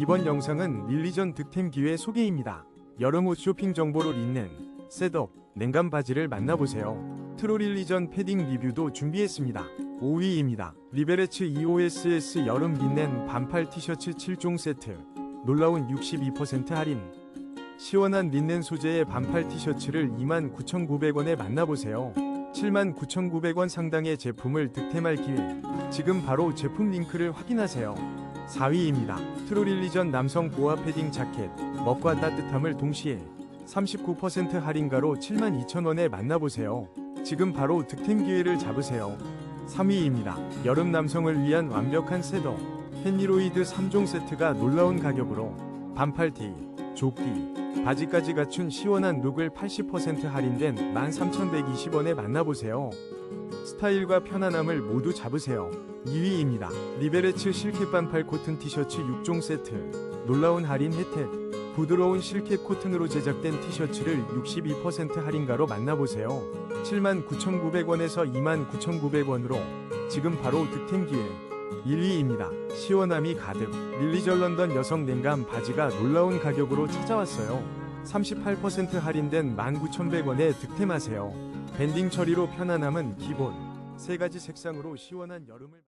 이번 영상은 릴리전 득템 기회 소개입니다. 여름옷 쇼핑 정보를 잇는 셋업 냉감 바지를 만나보세요. 트로릴리전 패딩 리뷰도 준비했습니다. 5위입니다. 리베레츠 EOSS 여름 빛낸 반팔 티셔츠 7종 세트. 놀라운 62% 할인. 시원한 린넨 소재의 반팔 티셔츠를 29,900원에 만나보세요. 79,900원 상당의 제품을 득템할 기회. 지금 바로 제품 링크를 확인하세요. 4위입니다. 트로릴리전 남성 보아 패딩 자켓. 멋과 따뜻함을 동시에 39% 할인가로 72,000원에 만나보세요. 지금 바로 득템 기회를 잡으세요. 3위입니다. 여름 남성을 위한 완벽한 셋업. 헨리로이드 3종 세트가 놀라운 가격으로 반팔티, 조끼, 바지까지 갖춘 시원한 룩을 80% 할인된 13,120원에 만나보세요. 스타일과 편안함을 모두 잡으세요. 2위입니다. 리베레츠 실켓 반팔 코튼 티셔츠 6종 세트. 놀라운 할인 혜택. 부드러운 실켓 코튼으로 제작된 티셔츠를 62% 할인가로 만나보세요. 79,900원에서 29,900원으로 지금 바로 득템 기회. 1위입니다. 시원함이 가득. 릴리절 런던 여성 냉감 바지가 놀라운 가격으로 찾아왔어요. 38% 할인된 19,100원에 득템하세요. 밴딩 처리로 편안함은 기본. 세 가지 색상으로 시원한 여름을